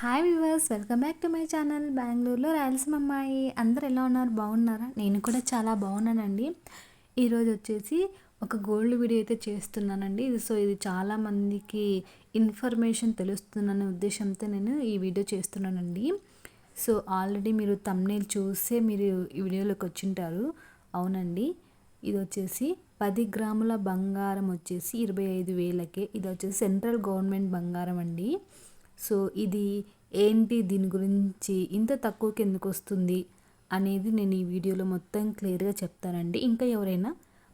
Hi viewers welcome back to my channel బెంగళూరులో రాయలసీమ అమ్మాయి. అందరు ఎలా ఉన్నారు? బాగున్నారా? నేను కూడా చాలా బాగున్నానండి. ఈరోజు వచ్చేసి ఒక గోల్డ్ వీడియో అయితే చేస్తున్నానండి. ఇది సో ఇది చాలామందికి ఇన్ఫర్మేషన్ తెలుస్తుందనే ఉద్దేశంతో నేను ఈ వీడియో చేస్తున్నానండి. సో ఆల్రెడీ మీరు తమ్నేల్ చూసే మీరు ఈ వీడియోలోకి వచ్చింటారు. అవునండి. ఇది వచ్చేసి పది గ్రాముల బంగారం వచ్చేసి ఇరవై ఐదు వేలకే. ఇది వచ్చేసి సెంట్రల్ గవర్నమెంట్ బంగారం అండి. సో ఇది ఏంటి దీని గురించి ఇంత తక్కువకి ఎందుకు వస్తుంది అనేది నేను ఈ వీడియోలో మొత్తం క్లియర్గా చెప్తానండి. ఇంకా ఎవరైనా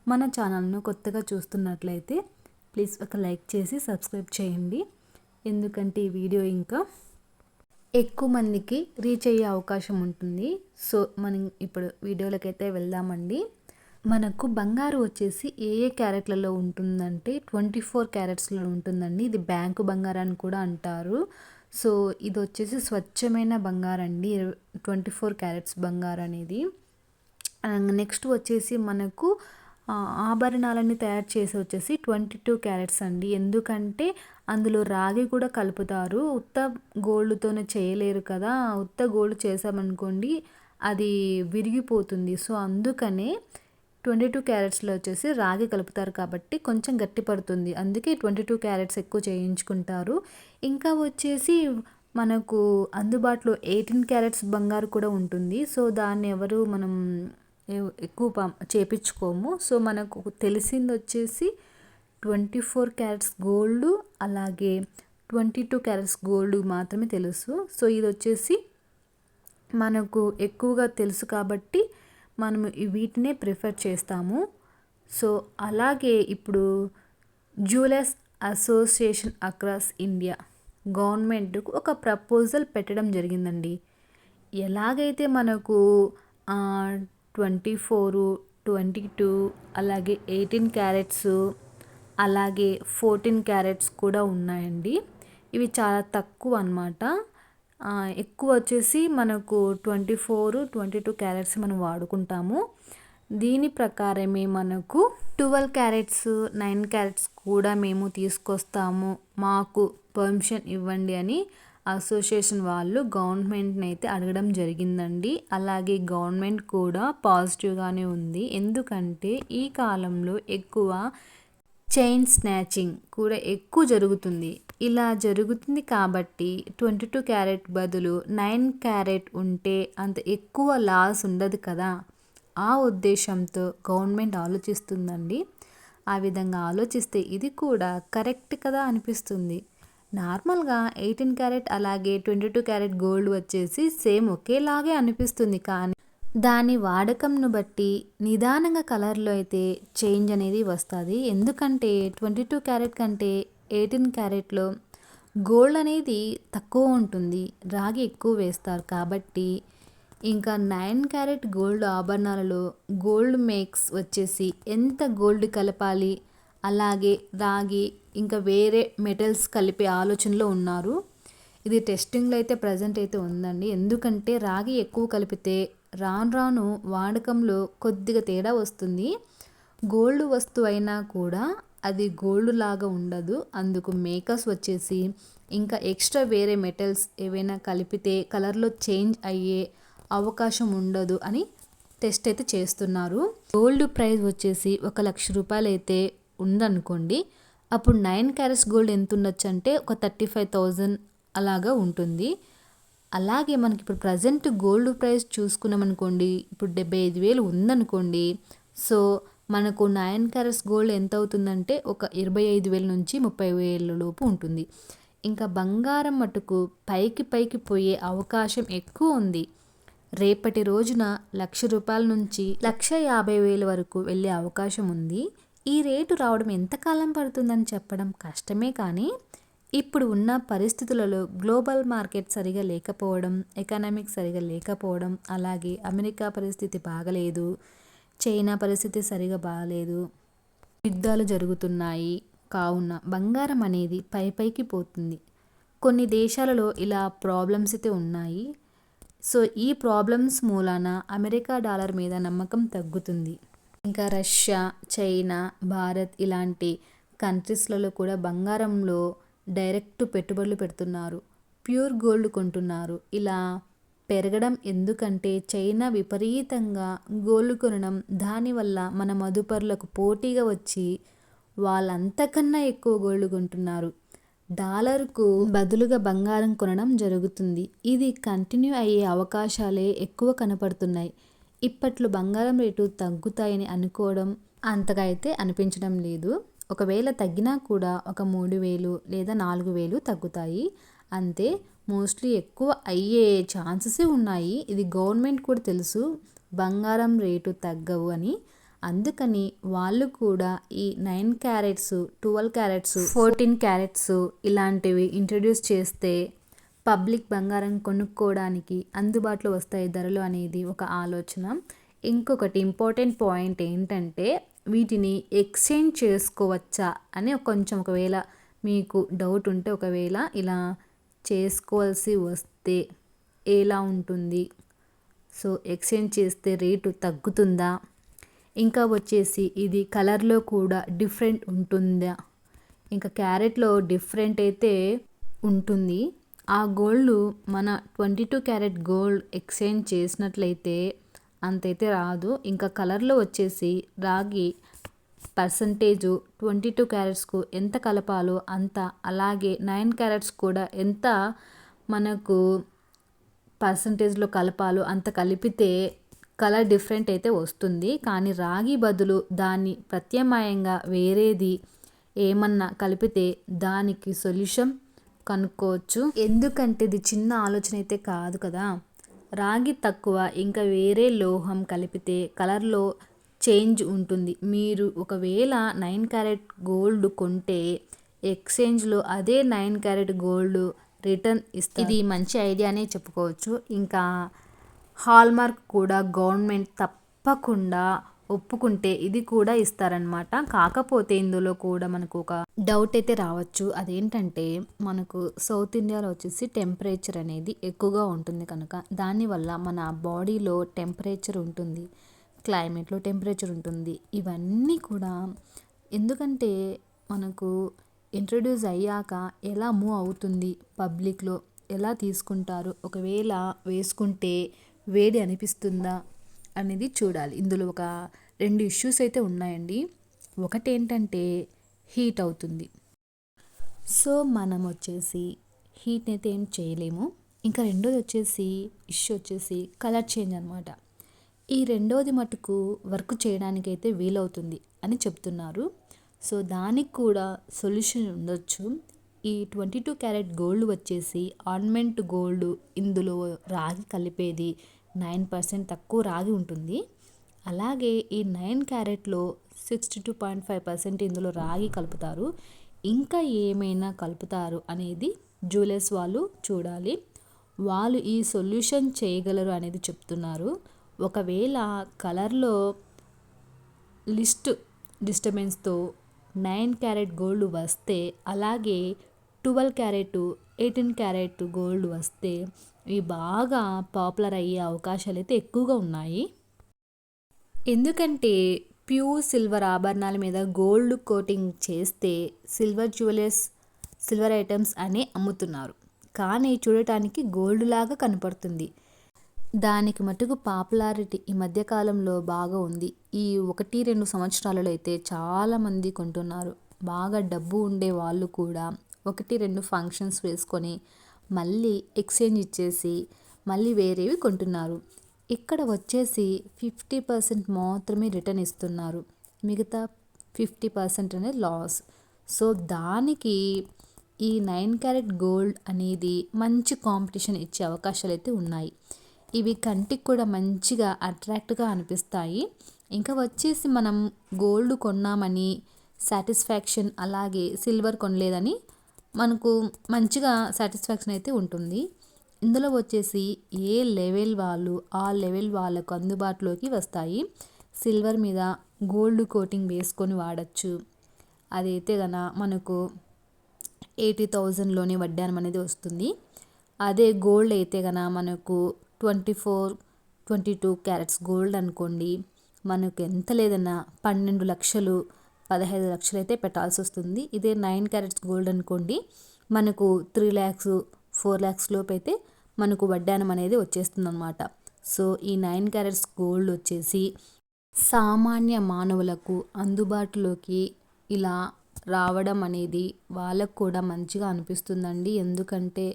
మన ఛానల్ను కొత్తగా చూస్తున్నట్లయితే ప్లీజ్ ఒక లైక్ చేసి సబ్స్క్రైబ్ చేయండి. ఎందుకంటే ఈ వీడియో ఇంకా ఎక్కువ మందికి రీచ్ అయ్యే అవకాశం ఉంటుంది. సో మనం ఇప్పుడు వీడియోలకైతే వెళ్దామండి. మనకు బంగారు వచ్చేసి ఏ ఏ క్యారెట్లలో ఉంటుందంటే ట్వంటీ ఫోర్ క్యారెట్స్లో ఉంటుందండి. ఇది బ్యాంకు బంగారం అని కూడా అంటారు. సో ఇది వచ్చేసి స్వచ్ఛమైన బంగారం అండి. ట్వంటీ ఫోర్ క్యారెట్స్ బంగారం అనేది. నెక్స్ట్ వచ్చేసి మనకు ఆ, ఆభరణాలన్నీ తయారు చేసి వచ్చేసి ట్వంటీ టూ క్యారెట్స్ అండి. ఎందుకంటే అందులో రాగి కూడా కలుపుతారు. ఉత్త గోల్డ్తోనే చేయలేరు కదా. ఉత్త గోల్డ్ చేసామనుకోండి అది విరిగిపోతుంది. సో అందుకనే ట్వంటీ టూ క్యారెట్స్లో వచ్చేసి రాగి కలుపుతారు కాబట్టి కొంచెం గట్టి పడుతుంది. అందుకే ట్వంటీ టూ క్యారెట్స్ ఎక్కువ చేయించుకుంటారు. ఇంకా వచ్చేసి మనకు అందుబాటులో ఎయిటీన్ క్యారెట్స్ బంగారు కూడా ఉంటుంది. సో దాన్ని ఎవరు మనం ఎక్కువ పం చేపించుకోము. సో మనకు తెలిసింది వచ్చేసి ట్వంటీ ఫోర్ క్యారెట్స్ గోల్డ్ అలాగే ట్వంటీ టూ క్యారెట్స్ గోల్డ్ మాత్రమే తెలుసు. సో ఇది వచ్చేసి మనకు ఎక్కువగా తెలుసు కాబట్టి మనము వీటినే ప్రిఫర్ చేస్తాము. సో అలాగే ఇప్పుడు జ్యువెలర్స్ అసోసియేషన్ అక్రాస్ ఇండియా గవర్నమెంట్కు ఒక ప్రపోజల్ పెట్టడం జరిగిందండి. ఎలాగైతే మనకు ట్వంటీ ఫోరు ట్వంటీ టూ అలాగే ఎయిటీన్ క్యారెట్స్ అలాగే ఫోర్టీన్ క్యారెట్స్ కూడా ఉన్నాయండి. ఇవి చాలా తక్కువ అన్నమాట. ఎక్కువ వచ్చేసి మనకు twenty four twenty two carats మనం వాడుకుంటాము. దీని ప్రకారమే మనకు ట్వెల్వ్ క్యారెట్స్ నైన్ క్యారెట్స్ కూడా మేము తీసుకొస్తాము. మాకు పర్మిషన్ ఇవ్వండి అని అసోసియేషన్ వాళ్ళు గవర్నమెంట్ని అయితే అడగడం జరిగిందండి. అలాగే గవర్నమెంట్ కూడా పాజిటివ్గానే ఉంది. ఎందుకంటే ఈ కాలంలో ఎక్కువ చైన్ స్నాచింగ్ కూడా ఎక్కువ జరుగుతుంది. ఇలా జరుగుతుంది కాబట్టి ట్వంటీ టూ క్యారెట్ బదులు నైన్ క్యారెట్ ఉంటే అంత ఎక్కువ లాస్ ఉండదు కదా. ఆ ఉద్దేశంతో గవర్నమెంట్ ఆలోచిస్తుందండి. ఆ విధంగా ఆలోచిస్తే ఇది కూడా కరెక్ట్ కదా అనిపిస్తుంది. నార్మల్గా ఎయిటీన్ క్యారెట్ అలాగే ట్వంటీ టూ క్యారెట్ గోల్డ్ వచ్చేసి సేమ్ ఒకేలాగే అనిపిస్తుంది కానీ దాని వాడకంను బట్టి నిదానంగా కలర్లో అయితే చేంజ్ అనేది వస్తుంది. ఎందుకంటే ట్వంటీ టూ క్యారెట్ కంటే ఎయిటీన్ క్యారెట్లో గోల్డ్ అనేది తక్కువ ఉంటుంది. రాగి ఎక్కువ వేస్తారు కాబట్టి ఇంకా నైన్ క్యారెట్ గోల్డ్ ఆభరణాలలో గోల్డ్ మేక్స్ వచ్చేసి ఎంత గోల్డ్ కలపాలి? అలాగే రాగి ఇంకా వేరే మెటల్స్ కలిపే ఆలోచనలో ఉన్నారు. ఇది టెస్టింగ్లో అయితే ప్రజెంట్ అయితే ఉందండి. ఎందుకంటే రాగి ఎక్కువ కలిపితే రాను రాను వాడకంలో కొద్దిగా తేడా వస్తుంది. గోల్డ్ వస్తువు అయినా కూడా అది గోల్డ్ లాగా ఉండదు. అందుకు మేకర్స్ వచ్చేసి ఇంకా ఎక్స్ట్రా వేరే మెటల్స్ ఏవైనా కలిపితే కలర్లో చేంజ్ అయ్యే అవకాశం ఉండదు అని టెస్ట్ అయితే చేస్తున్నారు. గోల్డ్ ప్రైస్ వచ్చేసి ఒక లక్ష రూపాయలు అయితే ఉందనుకోండి. అప్పుడు నైన్ క్యారెట్స్ గోల్డ్ ఎంత ఉండొచ్చు అంటే ఒక థర్టీ ఫైవ్ థౌజండ్ అలాగా ఉంటుంది. అలాగే మనకి ఇప్పుడు ప్రజెంట్ గోల్డ్ ప్రైస్ చూసుకున్నాం అనుకోండి ఇప్పుడు డెబ్బై ఐదు వేలు ఉందనుకోండి సో మనకు నైన్ క్యారెట్స్ గోల్డ్ ఎంత అవుతుందంటే ఒక ఇరవై ఐదు వేల నుంచి ముప్పై వేల లోపు ఉంటుంది. ఇంకా బంగారం మటుకు పైకి పైకి పోయే అవకాశం ఎక్కువ ఉంది. రేపటి రోజున లక్ష రూపాయల నుంచి లక్ష యాభై వేల వరకు వెళ్ళే అవకాశం ఉంది. ఈ రేటు రావడం ఎంతకాలం పడుతుందని చెప్పడం కష్టమే కానీ ఇప్పుడు ఉన్న పరిస్థితులలో గ్లోబల్ మార్కెట్ సరిగా లేకపోవడం ఎకనామిక్ సరిగా లేకపోవడం అలాగే అమెరికా పరిస్థితి బాగలేదు చైనా పరిస్థితి సరిగా బాగలేదు యుద్ధాలు జరుగుతున్నాయి. కావున బంగారం అనేది పై పైకి పోతుంది. కొన్ని దేశాలలో ఇలా ప్రాబ్లమ్స్ అయితే ఉన్నాయి. సో ఈ ప్రాబ్లమ్స్ మూలాన అమెరికా డాలర్ మీద నమ్మకం తగ్గుతుంది. ఇంకా రష్యా చైనా భారత్ ఇలాంటి కంట్రీస్లలో కూడా బంగారంలో డైరెక్ట్ పెట్టుబడులు పెడుతున్నారు. ప్యూర్ గోల్డ్ కొంటున్నారు. ఇలా పెరగడం ఎందుకంటే చైనా విపరీతంగా గోల్డ్ కొనడం దానివల్ల మన మదుపరులకు పోటీగా వచ్చి వాళ్ళంతకన్నా ఎక్కువ గోల్డ్ కొంటున్నారు. డాలర్కు బదులుగా బంగారం కొనడం జరుగుతుంది. ఇది కంటిన్యూ అయ్యే అవకాశాలే ఎక్కువ కనపడుతున్నాయి. ఇప్పట్లో బంగారం రేటు తగ్గుతాయని అనుకోవడం అంతగా అయితే అనిపించడం లేదు. ఒకవేళ తగ్గినా కూడా ఒక మూడు వేలు లేదా నాలుగు వేలు తగ్గుతాయి. అంతే మోస్ట్లీ ఎక్కువ అయ్యే ఛాన్సెస్ ఉన్నాయి. ఇది గవర్నమెంట్ కూడా తెలుసు. బంగారం రేటు తగ్గవు అని. అందుకని వాళ్ళు కూడా ఈ nine carats twelve carats fourteen carats ఇలాంటివి ఇంట్రడ్యూస్ చేస్తే పబ్లిక్ బంగారం కొనుక్కోవడానికి అందుబాటులో వస్తాయి ధరలు అనేది ఒక ఆలోచన. ఇంకొకటి ఇంపార్టెంట్ పాయింట్ ఏంటంటే వీటిని ఎక్స్చేంజ్ చేసుకోవచ్చా అని కొంచెం ఒకవేళ మీకు డౌట్ ఉంటే ఒకవేళ ఇలా చేసుకోవాల్సి వస్తే ఎలా ఉంటుంది? సో ఎక్స్చేంజ్ చేస్తే రేటు తగ్గుతుందా? ఇంకా వచ్చేసి ఇది కలర్లో కూడా డిఫరెంట్ ఉంటుందా? ఇంకా క్యారెట్లో డిఫరెంట్ అయితే ఉంటుంది. ఆ గోల్డ్ మన twenty two carat gold exchange చేసినట్లయితే అంతైతే రాదు. ఇంకా కలర్లో వచ్చేసి రాగి పర్సంటేజు ట్వంటీ టూ క్యారెట్స్కు ఎంత కలపాలో అంత అలాగే నైన్ క్యారెట్స్ కూడా ఎంత మనకు పర్సంటేజ్లో కలపాలో అంత కలిపితే కలర్ డిఫరెంట్ అయితే వస్తుంది. కానీ రాగి బదులు దాన్ని ప్రత్యామ్నాయంగా వేరేది ఏమన్నా కలిపితే దానికి సొల్యూషన్ కనుక్కోవచ్చు. ఎందుకంటే ఇది చిన్న ఆలోచన అయితే కాదు కదా. రాగి తక్కువ ఇంకా వేరే లోహం కలిపితే కలర్లో చేంజ్ ఉంటుంది. మీరు ఒకవేళ నైన్ క్యారెట్ గోల్డ్ కొంటే ఎక్స్చేంజ్లో అదే నైన్ క్యారెట్ గోల్డ్ రిటర్న్ ఇస్తుంది ఇది మంచి ఐడియానే చెప్పుకోవచ్చు. ఇంకా హాల్మార్క్ కూడా గవర్నమెంట్ తప్పకుండా ఒప్పుకుంటే ఇది కూడా ఇస్తారనమాట కాకపోతే ఇందులో కూడా మనకు ఒక డౌట్ అయితే రావచ్చు. అదేంటంటే మనకు సౌత్ ఇండియాలో వచ్చేసి టెంపరేచర్ అనేది ఎక్కువగా ఉంటుంది కనుక దానివల్ల మన బాడీలో టెంపరేచర్ ఉంటుంది క్లైమేట్లో టెంపరేచర్ ఉంటుంది. ఇవన్నీ కూడా ఎందుకంటే మనకు ఇంట్రడ్యూస్ అయ్యాక ఎలా మూవ్ అవుతుంది పబ్లిక్లో ఎలా తీసుకుంటారు ఒకవేళ వేసుకుంటే వేడి అనిపిస్తుందా అనేది చూడాలి. ఇందులో ఒక రెండు ఇష్యూస్ అయితే ఉన్నాయండి. ఒకటి ఏంటంటే హీట్ అవుతుంది. సో మనం వచ్చేసి హీట్ అయితే ఏం చేయలేము. ఇంకా రెండోది వచ్చేసి ఇష్యూ వచ్చేసి కలర్ చేంజ్ అనమాట ఈ రెండోది మటుకు వర్క్ చేయడానికైతే వీలవుతుంది అని చెప్తున్నారు. సో దానికి కూడా సొల్యూషన్ ఉండొచ్చు. ఈ ట్వంటీ టూ క్యారెట్ గోల్డ్ వచ్చేసి ఆర్నమెంట్ గోల్డ్ ఇందులో రాగి కలిపేది నైన్ పర్సెంట్ తక్కువ రాగి ఉంటుంది. అలాగే ఈ nine క్యారెట్లో sixty two point five percent ఇందులో రాగి కలుపుతారు. ఇంకా ఏమైనా కలుపుతారు అనేది జ్యువెలర్స్ వాళ్ళు చూడాలి. వాళ్ళు ఈ సొల్యూషన్ చేయగలరు అనేది చెప్తున్నారు. ఒకవేళ కలర్లో లిస్ట్ డిస్టర్బెన్స్తో నైన్ క్యారెట్ గోల్డ్ వస్తే అలాగే twelve carat eighteen carat gold వస్తే ఇవి బాగా పాపులర్ అయ్యే అవకాశాలు అయితే ఎక్కువగా ఉన్నాయి. ఎందుకంటే ప్యూర్ సిల్వర్ ఆభరణాల మీద గోల్డ్ కోటింగ్ చేస్తే సిల్వర్ జ్యువెలర్స్ సిల్వర్ ఐటమ్స్ అని అమ్ముతున్నారు. కానీ చూడటానికి గోల్డ్ లాగా కనపడుతుంది. దానికి మటుకు పాపులారిటీ ఈ మధ్యకాలంలో బాగా ఉంది. ఈ ఒకటి రెండు సంవత్సరాలలో అయితే చాలామంది కొంటున్నారు. బాగా డబ్బు ఉండే వాళ్ళు కూడా ఒకటి రెండు ఫంక్షన్స్ వేసుకొని మళ్ళీ ఎక్స్చేంజ్ ఇచ్చేసి మళ్ళీ వేరేవి కొంటున్నారు. ఇక్కడ వచ్చేసి ఫిఫ్టీ పర్సెంట్ మాత్రమే రిటర్న్ ఇస్తున్నారు. మిగతా ఫిఫ్టీ పర్సెంట్ అనేది లాస్. సో దానికి ఈ నైన్ క్యారెట్ గోల్డ్ అనేది మంచి కాంపిటీషన్ ఇచ్చే అవకాశాలు అయితే ఉన్నాయి. ఇవి కంటికి కూడా మంచిగా అట్రాక్ట్గా అనిపిస్తాయి. ఇంకా వచ్చేసి మనం గోల్డ్ కొన్నామని సాటిస్ఫాక్షన్ అలాగే సిల్వర్ కొనలేదని మనకు మంచిగా సాటిస్ఫాక్షన్ అయితే ఉంటుంది. ఇందులో వచ్చేసి ఏ లెవెల్ వాళ్ళు ఆ లెవెల్ వాళ్ళకు అందుబాటులోకి వస్తాయి. సిల్వర్ మీద గోల్డ్ కోటింగ్ వేసుకొని వాడచ్చు. అదైతే గన మనకు ఎయిటీ థౌజండ్లోనే వడ్డానం అనేది వస్తుంది. అదే గోల్డ్ అయితే గన మనకు twenty four twenty two carats gold అనుకోండి. మనకు ఎంత లేదన్నా పన్నెండు లక్షలు పదహైదు లక్షలు అయితే పెట్టాల్సి వస్తుంది ఇదే నైన్ క్యారెట్స్ గోల్డ్ అనుకోండి మనకు త్రీ ల్యాక్స్ ఫోర్ ల్యాక్స్ లోపు అయితే మనకు వడ్డానం అనేది వచ్చేస్తుంది అనమాట సో ఈ నైన్ క్యారెట్స్ గోల్డ్ వచ్చేసి సామాన్య మానవులకు అందుబాటులోకి ఇలా రావడం అనేది వాళ్ళకు కూడా మంచిగా అనిపిస్తుందండి. ఎందుకంటే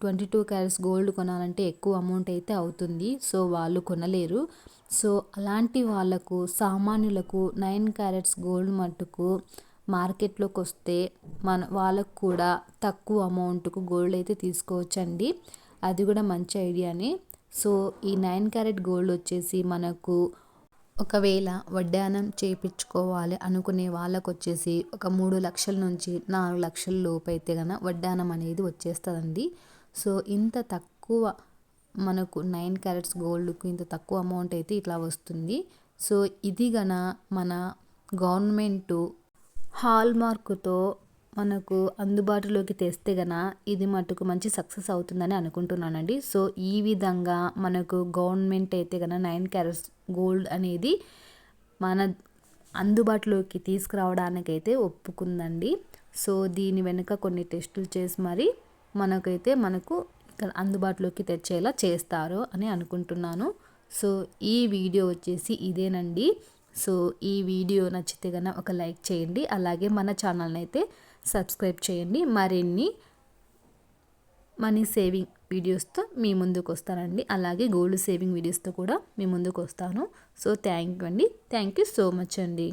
ట్వంటీ టూ క్యారెట్స్ గోల్డ్ కొనాలంటే ఎక్కువ అమౌంట్ అయితే అవుతుంది. సో వాళ్ళు కొనలేరు. సో అలాంటి వాళ్ళకు సామాన్యులకు నైన్ క్యారెట్స్ గోల్డ్ మట్టుకు మార్కెట్లోకి వస్తే మన వాళ్ళకు కూడా తక్కువ అమౌంట్కు గోల్డ్ అయితే తీసుకోవచ్చండి. అది కూడా మంచి ఐడియానే. సో ఈ నైన్ క్యారెట్ గోల్డ్ వచ్చేసి మనకు ఒకవేళ వడ్డానం చేయించుకోవాలి అనుకునే వాళ్ళకు వచ్చేసి ఒక మూడు లక్షల నుంచి నాలుగు లక్షల లోపు అయితే కనుక వడ్డానం అనేది వచ్చేస్తుందండి. సో ఇంత తక్కువ మనకు నైన్ క్యారెట్స్ గోల్డ్కు ఇంత తక్కువ అమౌంట్ అయితే ఇట్లా వస్తుంది. సో ఇది గన మన గవర్నమెంటు హాల్ మార్కుతో మనకు అందుబాటులోకి తెస్తే గన ఇది మటుకు మంచి సక్సెస్ అవుతుందని అనుకుంటున్నానండి. సో ఈ విధంగా మనకు గవర్నమెంట్ అయితే గన నైన్ క్యారెట్స్ గోల్డ్ అనేది మన అందుబాటులోకి తీసుకురావడానికైతే ఒప్పుకుందండి. సో దీని వెనుక కొన్ని టెస్టులు చేసి మరి మనకైతే మనకు ఇక్కడ అందుబాటులోకి తెచ్చేలా చేస్తారు అని అనుకుంటున్నాను. సో ఈ వీడియో వచ్చేసి ఇదేనండి. సో ఈ వీడియో నచ్చితే కనుక ఒక లైక్ చేయండి. అలాగే మన ఛానల్ని అయితే సబ్స్క్రైబ్ చేయండి. మరిన్ని మనీ సేవింగ్ వీడియోస్తో మీ ముందుకు వస్తానండి. అలాగే గోల్డ్ సేవింగ్ వీడియోస్తో కూడా మీ ముందుకు వస్తాను. సో థ్యాంక్ యూ అండి. థ్యాంక్ యూ సో మచ్ అండి.